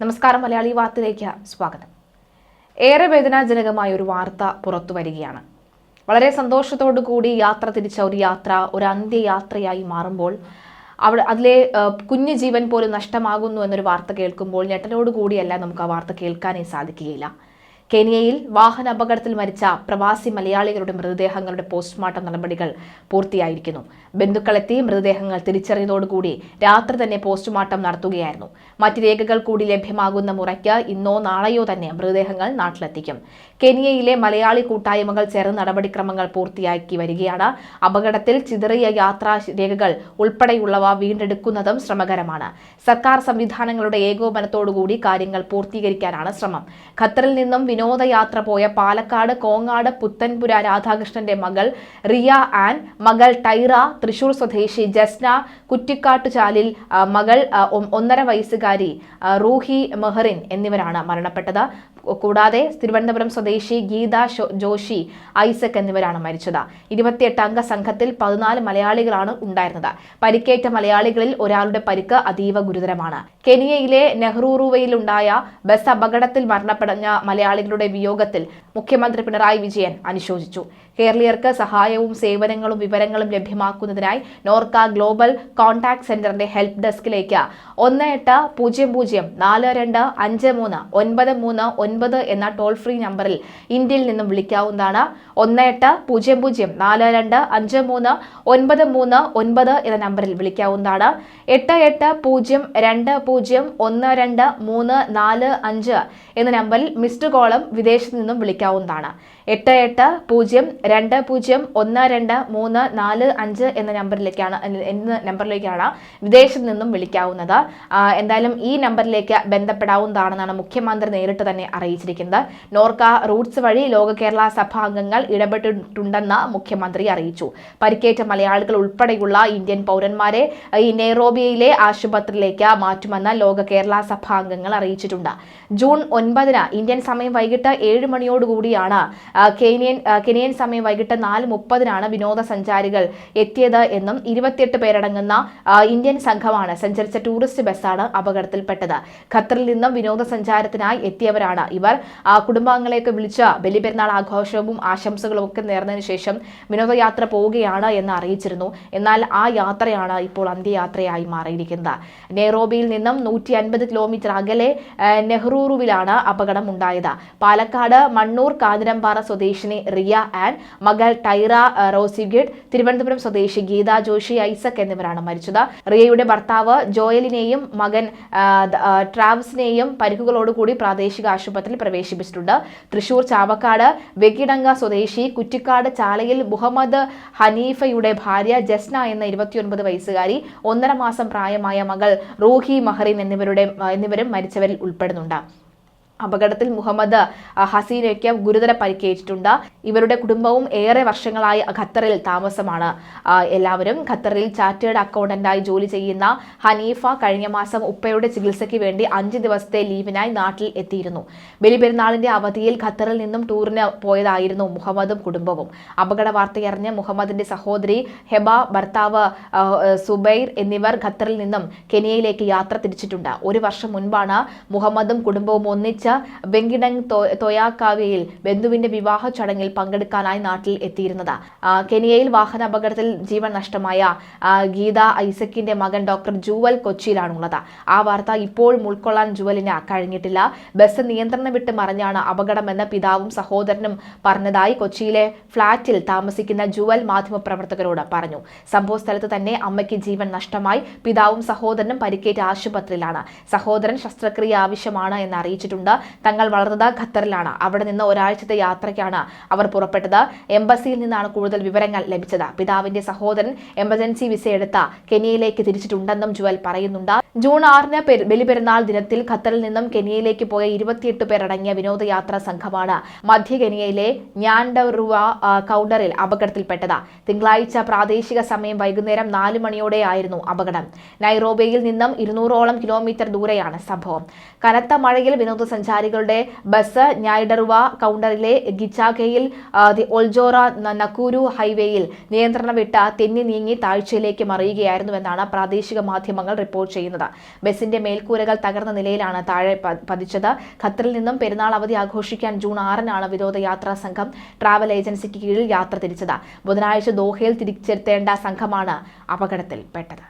നമസ്കാരം മലയാളി വാർത്തയിലേക്ക് സ്വാഗതം. ഏറെ വേദനാജനകമായ ഒരു വാർത്ത പുറത്തു വരികയാണ്. വളരെ സന്തോഷത്തോടു കൂടി യാത്ര തിരിച്ച ഒരു യാത്ര ഒരു അന്ത്യയാത്രയായി മാറുമ്പോൾ അവിടെ അതിലെ കുഞ്ഞു ജീവൻ പോലും നഷ്ടമാകുന്നു എന്നൊരു വാർത്ത കേൾക്കുമ്പോൾ ഞെട്ടലോടുകൂടിയല്ല നമുക്ക് ആ വാർത്ത കേൾക്കാനേ സാധിക്കുകയില്ല. കെനിയയിൽ വാഹന അപകടത്തിൽ മരിച്ച പ്രവാസി മലയാളികളുടെ മൃതദേഹങ്ങളുടെ പോസ്റ്റ്മോർട്ടം നടപടികൾ പൂർത്തിയായിരിക്കുന്നു. ബന്ധുക്കളെത്തി മൃതദേഹങ്ങൾ തിരിച്ചറിയതോടുകൂടി രാത്രി തന്നെ പോസ്റ്റ്മോർട്ടം നടത്തുകയായിരുന്നു. മറ്റ് രേഖകൾ കൂടി ലഭ്യമാകുന്ന മുറയ്ക്ക് ഇന്നോ നാളെയോ തന്നെ മൃതദേഹങ്ങൾ നാട്ടിലെത്തിക്കും. കെനിയയിലെ മലയാളി കൂട്ടായ്മകൾ ചേർന്ന് നടപടിക്രമങ്ങൾ പൂർത്തിയാക്കി വരികയാണ്. അപകടത്തിൽ ചിതറിയ യാത്രാ രേഖകൾ ഉൾപ്പെടെയുള്ളവ വീണ്ടെടുക്കുന്നതും ശ്രമകരമാണ്. സർക്കാർ സംവിധാനങ്ങളുടെ ഏകോപനത്തോടുകൂടി കാര്യങ്ങൾ പൂർത്തീകരിക്കാനാണ് ശ്രമം. ഖത്തറിൽ നിന്നും വിനോദയാത്ര പോയ പാലക്കാട് കോങ്ങാട് പുത്തൻപുര രാധാകൃഷ്ണന്റെ മകൾ റിയ ആൻ മകൾ ടൈറ തൃശൂർ സ്വദേശി ജസ്ന കുറ്റിക്കാട്ടുചാലിൽ മകൾ ഒന്നര വയസ്സുകാരി റൂഹി മെഹറിൻ എന്നിവരാണ് മരണപ്പെട്ടത്. കൂടാതെ തിരുവനന്തപുരം സ്വദേശി ഗീത ജോഷി ഐസക് എന്നിവരാണ് മരിച്ചത്. ഇരുപത്തിയെട്ട് അംഗ സംഘത്തിൽ പതിനാല് മലയാളികളാണ് ഉണ്ടായിരുന്നത്. പരിക്കേറ്റ മലയാളികളിൽ ഒരാളുടെ പരിക്ക് അതീവ ഗുരുതരമാണ്. കെനിയയിലെ നെഹ്റൂറുവയിലുണ്ടായ ബസ് അപകടത്തിൽ മരണപ്പെടുന്ന മലയാളികളുടെ വിയോഗത്തിൽ മുഖ്യമന്ത്രി പിണറായി വിജയൻ അനുശോചിച്ചു. കേരളീയർക്ക് സഹായവും സേവനങ്ങളും വിവരങ്ങളും ലഭ്യമാക്കുന്നതിനായി നോർക്ക ഗ്ലോബൽ കോൺടാക്ട് സെന്ററിന്റെ ഹെൽപ്പ് ഡെസ്കിലേക്ക് ഒന്ന് എട്ട് പൂജ്യം പൂജ്യം നാല് രണ്ട് അഞ്ച് മൂന്ന് ഒൻപത് മൂന്ന് ഒൻപത് എന്ന ടോൾ ഫ്രീ നമ്പറിൽ ഇന്ത്യയിൽ നിന്നും വിളിക്കാവുന്നതാണ്. ഒന്ന് എട്ട് പൂജ്യം പൂജ്യം നാല് രണ്ട് അഞ്ച് മൂന്ന് ഒൻപത് മൂന്ന് ഒൻപത് എന്ന നമ്പറിൽ വിളിക്കാവുന്നതാണ്. എട്ട് എട്ട് പൂജ്യം രണ്ട് പൂജ്യം ഒന്ന് രണ്ട് മൂന്ന് നാല് അഞ്ച് എന്ന നമ്പറിൽ മിസ്ഡ് കോളും വിദേശത്ത് നിന്നും വിളിക്കാവുന്നതാണ് എട്ട് എട്ട് പൂജ്യം രണ്ട് പൂജ്യം ഒന്ന് രണ്ട് മൂന്ന് നാല് അഞ്ച് എന്ന നമ്പറിലേക്കാണ് എന്ന നമ്പറിലേക്കാണ് വിദേശത്ത് നിന്നും വിളിക്കാവുന്നത്. എന്തായാലും ഈ നമ്പറിലേക്ക് ബന്ധപ്പെടാവുന്നതാണെന്നാണ് മുഖ്യമന്ത്രി നേരിട്ട് തന്നെ അറിയിച്ചിരിക്കുന്നത്. നോർക്ക റൂട്ട്സ് വഴി ലോക കേരള സഭാ അംഗങ്ങൾ ഇടപെട്ടിട്ടുണ്ടെന്ന് മുഖ്യമന്ത്രി അറിയിച്ചു. പരിക്കേറ്റ മലയാളികൾ ഉൾപ്പെടെയുള്ള ഇന്ത്യൻ പൗരന്മാരെ ഈ നെയ്റോബിയയിലെ ആശുപത്രിയിലേക്ക് മാറ്റുമെന്ന് ലോക കേരള സഭാ അംഗങ്ങൾ അറിയിച്ചിട്ടുണ്ട്. ജൂൺ ഒൻപതിന് ഇന്ത്യൻ സമയം വൈകിട്ട് ഏഴ് മണിയോടുകൂടിയാണ് കെനിയൻ കെനിയൻ സമയം വൈകിട്ട് നാല് മുപ്പതിനാണ് വിനോദസഞ്ചാരികൾ എത്തിയത് എന്നും ഇരുപത്തിയെട്ട് പേരടങ്ങുന്ന ഇന്ത്യൻ സംഘമാണ് സഞ്ചരിച്ച ടൂറിസ്റ്റ് ബസ്സാണ് അപകടത്തിൽപ്പെട്ടത്. ഖത്തറിൽ നിന്നും വിനോദസഞ്ചാരത്തിനായി എത്തിയവരാണ് ഇവർ. കുടുംബാംഗങ്ങളെയൊക്കെ വിളിച്ച് ബലിപെരുന്നാൾ ആഘോഷവും ആശംസകളും ഒക്കെ നേർന്നതിന് ശേഷം വിനോദയാത്ര പോവുകയാണ് എന്ന് അറിയിച്ചിരുന്നു. എന്നാൽ ആ യാത്രയാണ് ഇപ്പോൾ അന്ത്യയാത്രയായി മാറിയിരിക്കുന്നത്. നെയ്റോബിയിൽ നിന്നും നൂറ്റി അൻപത് കിലോമീറ്റർ അകലെ നെഹ്റൂറുവിലാണ് അപകടം ഉണ്ടായത് പാലക്കാട് മണ്ണൂർ കാഞ്ഞിരമ്പാറ സ്വദേശിനി റിയ ആൻ മകൾ ടൈറ റോസിഗഡ് തിരുവനന്തപുരം സ്വദേശി ഗീത ജോഷി ഐസക് എന്നിവരാണ് മരിച്ചത്. റിയയുടെ ഭർത്താവ് ജോയലിനെയും മകൻ ട്രാവ്സിനെയും പരിക്കുകളോടുകൂടി പ്രാദേശിക ആശുപത്രിയിൽ പ്രവേശിപ്പിച്ചിട്ടുണ്ട്. തൃശൂർ ചാവക്കാട് വെക്കിടങ്ക സ്വദേശി കുറ്റിക്കാട് ചാലയിൽ മുഹമ്മദ് ഹനീഫയുടെ ഭാര്യ ജസ്ന എന്ന ഇരുപത്തിയൊൻപത് വയസ്സുകാരി ഒന്നര മാസം പ്രായമായ മകൾ റൂഹി മഹറിൻ എന്നിവരുടെ എന്നിവരും മരിച്ചവരിൽ ഉൾപ്പെടുന്നുണ്ട്. അപകടത്തിൽ മുഹമ്മദ് ഹസീനയ്ക്ക് ഗുരുതര പരിക്കേറ്റിട്ടുണ്ട്. ഇവരുടെ കുടുംബവും ഏറെ വർഷങ്ങളായി ഖത്തറിൽ താമസമാണ്. എല്ലാവരും ഖത്തറിൽ ചാർട്ടേഡ് അക്കൗണ്ടന്റായി ജോലി ചെയ്യുന്ന ഹനീഫ കഴിഞ്ഞ മാസം ഉപ്പയുടെ ചികിത്സയ്ക്ക് വേണ്ടി അഞ്ച് ദിവസത്തെ ലീവിനായി നാട്ടിൽ എത്തിയിരുന്നു. ബലിപെരുന്നാളിന്റെ അവധിയിൽ ഖത്തറിൽ നിന്നും ടൂറിന് പോയതായിരുന്നു മുഹമ്മദും കുടുംബവും. അപകട വാർത്തയറിഞ്ഞ് മുഹമ്മദിന്റെ സഹോദരി ഹെബ ഭർത്താവ് സുബൈർ എന്നിവർ ഖത്തറിൽ നിന്നും കെനിയയിലേക്ക് യാത്ര തിരിച്ചിട്ടുണ്ട്. ഒരു വർഷം മുൻപാണ് മുഹമ്മദും കുടുംബവും ഒന്നിച്ച് ബെങ്കിഡങ് തൊയാക്കാവ്യയിൽ ബന്ധുവിന്റെ വിവാഹ ചടങ്ങിൽ പങ്കെടുക്കാനായി നാട്ടിൽ എത്തിയിരുന്നത്. കെനിയയിൽ വാഹന അപകടത്തിൽ ജീവൻ നഷ്ടമായ ഗീത ഐസക്കിന്റെ മകൻ ഡോക്ടർ ജുവൽ കൊച്ചിയിലാണുള്ളത്. ആ വാർത്ത ഇപ്പോഴും ഉൾക്കൊള്ളാൻ ജുവലിന് കഴിഞ്ഞിട്ടില്ല. ബസ് നിയന്ത്രണം വിട്ട് മറിഞ്ഞാണ് അപകടമെന്ന് പിതാവും സഹോദരനും പറഞ്ഞതായി കൊച്ചിയിലെ ഫ്ളാറ്റിൽ താമസിക്കുന്ന ജുവൽ മാധ്യമപ്രവർത്തകരോട് പറഞ്ഞു. സംഭവ സ്ഥലത്ത് തന്നെ അമ്മയ്ക്ക് ജീവൻ നഷ്ടമായി പിതാവും സഹോദരനും പരിക്കേറ്റ ആശുപത്രിയിലാണ്. സഹോദരൻ ശസ്ത്രക്രിയ ആവശ്യമാണ് എന്ന് അറിയിച്ചിട്ടുണ്ട്. തങ്ങൾ വളർന്നത് ഖത്തറിലാണ്. അവിടെ നിന്ന് ഒരാഴ്ചത്തെ യാത്രയ്ക്കാണ് അവർ പുറപ്പെട്ടത്. എംബസിയിൽ നിന്നാണ് കൂടുതൽ വിവരങ്ങൾ ലഭിച്ചത്. പിതാവിന്റെ സഹോദരൻ എമർജൻസി വിസ എടുത്ത കെനിയയിലേക്ക് തിരിച്ചിട്ടുണ്ടെന്നും ജുവൽ പറയുന്നുണ്ട്. ജൂൺ ആറിന് പെരു- ബലിപെരുന്നാൾ ദിനത്തിൽ ഖത്തറിൽ നിന്നും കെനിയയിലേക്ക് പോയ ഇരുപത്തിയെട്ട് പേരടങ്ങിയ വിനോദയാത്രാ സംഘമാണ് മധ്യ കെനിയയിലെ ഞാൻഡറുവ കൗണ്ടറിൽ അപകടത്തിൽപ്പെട്ടത്. തിങ്കളാഴ്ച പ്രാദേശിക സമയം വൈകുന്നേരം നാല് മണിയോടെയായിരുന്നു അപകടം. നൈറോബിയിൽ നിന്നും ഇരുന്നൂറോളം കിലോമീറ്റർ ദൂരെയാണ് സംഭവം. കനത്ത മഴയിൽ വിനോദസഞ്ചാര സഞ്ചാരികളുടെ ബസ് ഞായിഡറുവ കൗണ്ടറിലെ ഗിച്ചാഗയിൽ ദി ഒൾജോറ നക്കൂരു ഹൈവേയിൽ നിയന്ത്രണം വിട്ട തെന്നി നീങ്ങി താഴ്ചയിലേക്ക് മറിയുകയായിരുന്നുവെന്നാണ് പ്രാദേശിക മാധ്യമങ്ങൾ റിപ്പോർട്ട് ചെയ്യുന്നത്. ബസിന്റെ മേൽക്കൂരകൾ തകർന്ന നിലയിലാണ് താഴെ പതിച്ചത്. ഖത്തറിൽ നിന്നും പെരുന്നാൾ അവധി ആഘോഷിക്കാൻ ജൂൺ ആറിനാണ് വിനോദയാത്രാ സംഘം ട്രാവൽ ഏജൻസിക്ക് കീഴിൽ യാത്ര തിരിച്ചത്. ബുധനാഴ്ച ദോഹയിൽ തിരിച്ചെത്തേണ്ട സംഘമാണ് അപകടത്തിൽപ്പെട്ടത്.